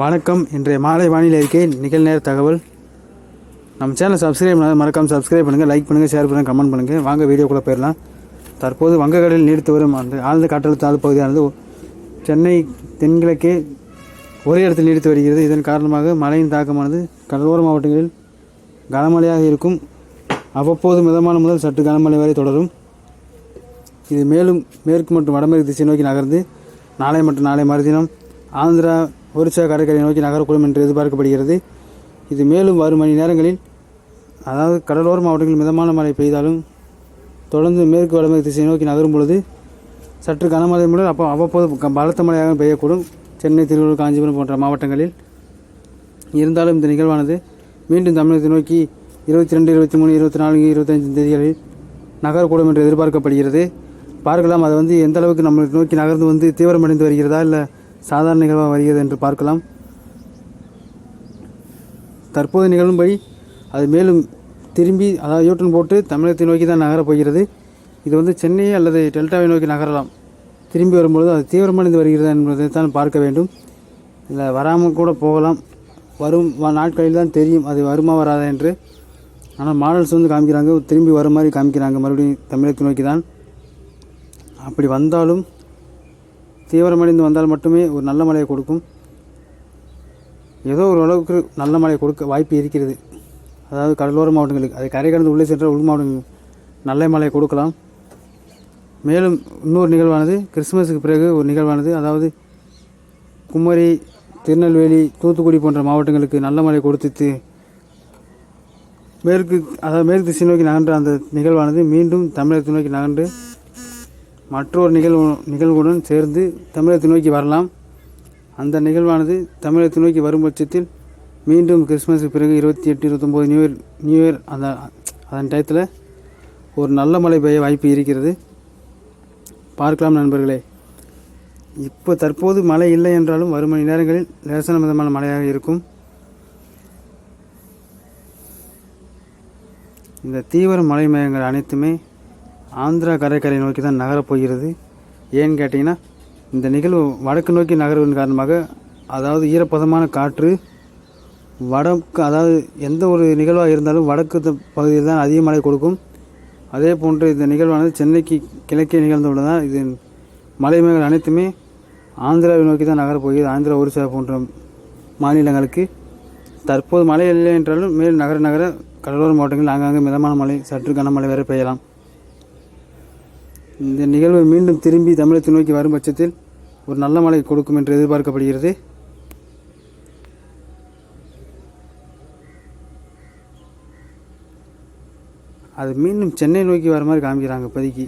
வணக்கம். இன்றைய மாலை வானிலை இருக்கே நிகழ்நேர தகவல். நம்ம சேனலை சப்ஸ்கிரைப் பண்ணாத மறக்காம சப்ஸ்கிரைப் பண்ணுங்கள் லைக் பண்ணுங்கள் ஷேர் பண்ணுங்கள் கமெண்ட் பண்ணுங்கள் வாங்க வீடியோக்குள்ளே போயிடலாம். தற்போது வங்கக்கடலில் நீடித்து வரும் அந்த ஆழ்ந்த காற்றழுத்த தாழ்வு பகுதியானது சென்னை தென்கிழக்கே ஒரே இடத்தில் நீடித்து வருகிறது. இதன் காரணமாக மழையின் தாக்கமானது கடலோர மாவட்டங்களில் கனமழையாக இருக்கும். அவ்வப்போது மிதமான முதல் சற்று கனமழை வரை தொடரும். இது மேலும் மேற்கு மற்றும் வடமேற்கு திசை நோக்கி நகர்ந்து நாளை மற்றும் நாளை மறுதினம் ஆந்திரா ஒரிசா கடற்கரை நோக்கி நகரக்கூடும் என்று எதிர்பார்க்கப்படுகிறது. இது மேலும் வரும் மணி நேரங்களில் அதாவது கடலோர மாவட்டங்களில் மிதமான மழை பெய்தாலும் தொடர்ந்து மேற்கு வடமேற்கு திசை நோக்கி நகரும் பொழுது சற்று கனமழை முதல் அப்போ அவ்வப்போது க- பலத்த மழையாக பெய்யக்கூடும். சென்னை திருவள்ளூர் காஞ்சிபுரம் போன்ற மாவட்டங்களில். இருந்தாலும் இந்த நிகழ்வானது மீண்டும் தமிழகத்தை நோக்கி இருபத்தி ரெண்டு இருபத்தி மூணு இருபத்தி நான்கு இருபத்தஞ்சு தேதிகளில் நகரக்கூடும் என்று எதிர்பார்க்கப்படுகிறது. பார்க்கலாம் அது வந்து எந்த அளவுக்கு நம்மளை நோக்கி நகர்ந்து வந்து தீவிரமடைந்து வருகிறதா இல்லை சாதாரண நிகழ்வாக வருகிறது என்று பார்க்கலாம். தற்போது நிகழும்படி அது மேலும் திரும்பி அதாவது யூட்டன் போட்டு தமிழகத்தை நோக்கி தான் நகரப் போகிறது. இது வந்து சென்னை அல்லது டெல்டாவை நோக்கி நகரலாம். திரும்பி வரும்பொழுது அது தீவிரமடைந்து வருகிறதா என்பதை தான் பார்க்க வேண்டும். இல்லை வராமல் கூட போகலாம். வரும் வ- நாட்களில் தான் தெரியும் அது வருமா வராதா என்று. ஆனால் மாடல்ஸ் வந்து காமிக்கிறாங்க திரும்பி வர மாதிரி காமிக்கிறாங்க. மறுபடியும் தமிழகத்தை நோக்கி தான். அப்படி வந்தாலும் தீவிரமடைந்து வந்தால் மட்டுமே ஒரு நல்ல மழையை கொடுக்கும். ஏதோ ஒரு அளவுக்கு நல்ல மழை கொடுக்க வாய்ப்பு இருக்கிறது. அதாவது கடலோர மாவட்டங்களுக்கு அதை கரை கடந்து உள்ளே சென்ற உள் மாவட்டங்கள் நல்ல மழை கொடுக்கலாம். மேலும் இன்னொரு நிகழ்வானது கிறிஸ்துமஸுக்கு பிறகு ஒரு நிகழ்வானது அதாவது குமரி திருநெல்வேலி தூத்துக்குடி போன்ற மாவட்டங்களுக்கு நல்ல மழை கொடுத்து மேற்கு அதாவது மேற்கு திசை நோக்கி நகன்ற அந்த நிகழ்வானது மீண்டும் தமிழகத்தை நோக்கி நகன்று மற்றொரு நிகழ்வு நிகழ்வுடன் சேர்ந்து தமிழகத்தை நோக்கி வரலாம். அந்த நிகழ்வானது தமிழகத்தை நோக்கி வரும் பட்சத்தில் மீண்டும் கிறிஸ்மஸுக்கு பிறகு இருபத்தி எட்டு இருபத்தொம்போது நியூ இயர் நியூ இயர் அந்த அதன் டயத்தில் ஒரு நல்ல மழை பெய்ய வாய்ப்பு இருக்கிறது. பார்க்கலாம் நண்பர்களே. இப்போ தற்போது மழை இல்லை என்றாலும் வரும் மணி நேரங்களில் லேசான விதமான மழையாக இருக்கும். இந்த தீவிர மழை மேகங்கள் அனைத்துமே ஆந்திரா கடற்கரை நோக்கி தான் நகரப்போகிறது ஏன்னு கேட்டிங்கன்னா இந்த நிகழ்வு வடக்கு நோக்கி நகர்வின் காரணமாக அதாவது ஈரப்பதமான காற்று வடக்கு அதாவது எந்த ஒரு நிகழ்வாக இருந்தாலும் வடக்கு பகுதியில் தான் அதிக மழை கொடுக்கும். அதே போன்று இந்த நிகழ்வானது சென்னைக்கு கிழக்கே நிகழ்ந்துள்ளதால் இது மலை அனைத்துமே ஆந்திராவை நோக்கி தான் நகரப்போகிறது ஆந்திரா ஒரிசா போன்ற மாநிலங்களுக்கு தற்போது மழை இல்லை என்றாலும் மேல் நகர நகர கடலோர மாவட்டங்களில் ஆங்காங்கே மிதமான மழை சற்று கனமழை வரை பெய்யலாம். இந்த நிகழ்வு மீண்டும் திரும்பி தமிழகத்தை நோக்கி வரும் பட்சத்தில் ஒரு நல்ல மழை கொடுக்கும் என்று எதிர்பார்க்கப்படுகிறது. அது மீண்டும் சென்னை நோக்கி வர மாதிரி காமிக்கிறாங்க இப்போதைக்கு.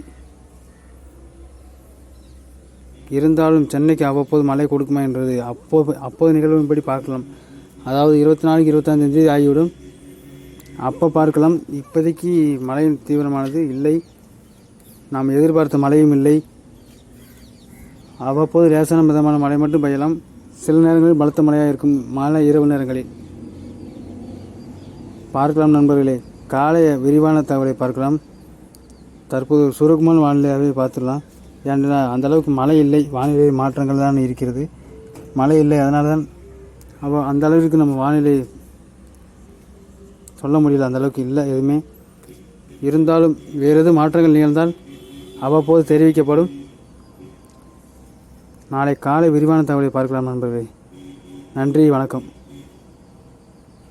இருந்தாலும் சென்னைக்கு அவ்வப்போது மழை கொடுக்குமா என்றது அப்போது அப்போது நிகழ்வின்படி பார்க்கலாம். அதாவது இருபத்தி நாலுக்கு இருபத்தஞ்சாம் ஆகிவிடும். அப்போ பார்க்கலாம். இப்போதைக்கு மழையின் தீவிரமானது இல்லை. நாம் எதிர்பார்த்த மழையும் இல்லை. அவ்வப்போது லேசான மிதமான மழை மட்டும் பெய்யலாம். சில நேரங்களில் பலத்த மழையாக இருக்கும் மாலை இரவு நேரங்களில். பார்க்கலாம் நண்பர்களே காலைய விரிவான தகவலை பார்க்கலாம். தற்போது சுருக்கமான வானிலையாகவே பார்த்துடலாம். ஏன்னா அந்த அளவுக்கு மழை இல்லை. வானிலை மாற்றங்கள் தான் இருக்கிறது. மழை இல்லை அதனால தான் அப்போ அந்த அளவிற்கு நம்ம வானிலை சொல்ல முடியல. அந்த அளவுக்கு இல்லை எதுவுமே. இருந்தாலும் வேறு எதுவும் மாற்றங்கள் நிகழ்ந்தால் அவ்வப்போது தெரிவிக்கப்படும். நாளை காலை விரிவான தகவலை பார்க்கலாம் நண்பர்களே. நன்றி வணக்கம்.